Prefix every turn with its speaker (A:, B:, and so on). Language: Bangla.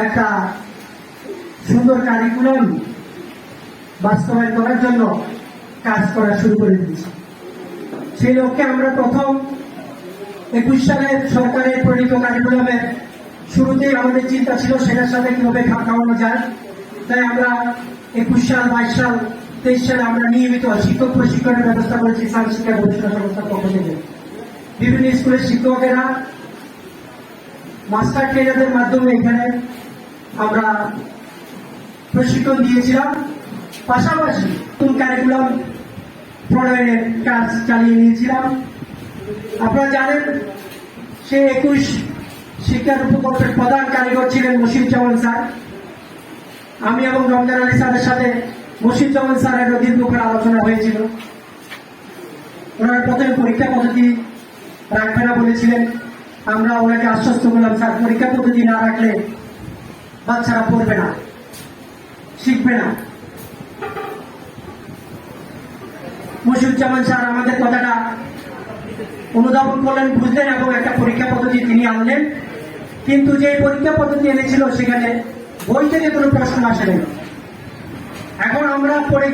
A: একটা সুন্দর কারিকুলাম বাস্তবায়ন করার জন্য কাজ করা শুরু করে দিয়েছি। সেই লক্ষ্যে আমরা প্রথম একুশ সালের সরকারের প্রণীত কারিকুলামের শুরুতেই আমাদের চিন্তা ছিল সেটার সাথে কীভাবে খাপ খাওয়ানো যায়। তাই আমরা একুশ সাল, বাইশ সাল, তেইশ সালে আমরা নিয়মিত শিক্ষক প্রশিক্ষণের ব্যবস্থা করেছি সাল শিক্ষা গবেষণা সংস্থার পক্ষ থেকে। বিভিন্ন স্কুলের শিক্ষকেরা মাস্টার ট্রেনারদের মাধ্যমে এখানে আমরা প্রশিক্ষণ দিয়েছিলাম। পাশাপাশি নতুন কারিকুলাম প্রণয়নের কাজ চালিয়ে নিয়েছিলাম। আপনারা জানেন, সে একুশ শিক্ষা প্রকল্পের প্রধান কারিগর ছিলেন মশিউজ্জামান স্যার। আমি এবং রমজান আলী স্যারের সাথে মশিউজ্জামান স্যারের দীর্ঘক্ষণ আলোচনা হয়েছিল। ওনারা প্রথমে পরীক্ষা পদ্ধতি রাখবে না বলেছিলেন। আমরা ওনাকে আশ্বস্ত করলাম, স্যার, পরীক্ষা পদ্ধতি না রাখলে বাচ্চারা পড়বে না, শিখবে না। মশিউজ্জামান স্যার, আমাদের কথাটা অনুধাবন করলেন, বুঝলেন এবং একটা পরীক্ষা পদ্ধতি তিনি আনলেন। কিন্তু যে পরীক্ষা পদ্ধতি এনেছিল, সেখানে বই থেকে কোনো প্রশ্ন আসেনি। এখন আমরা পড়ে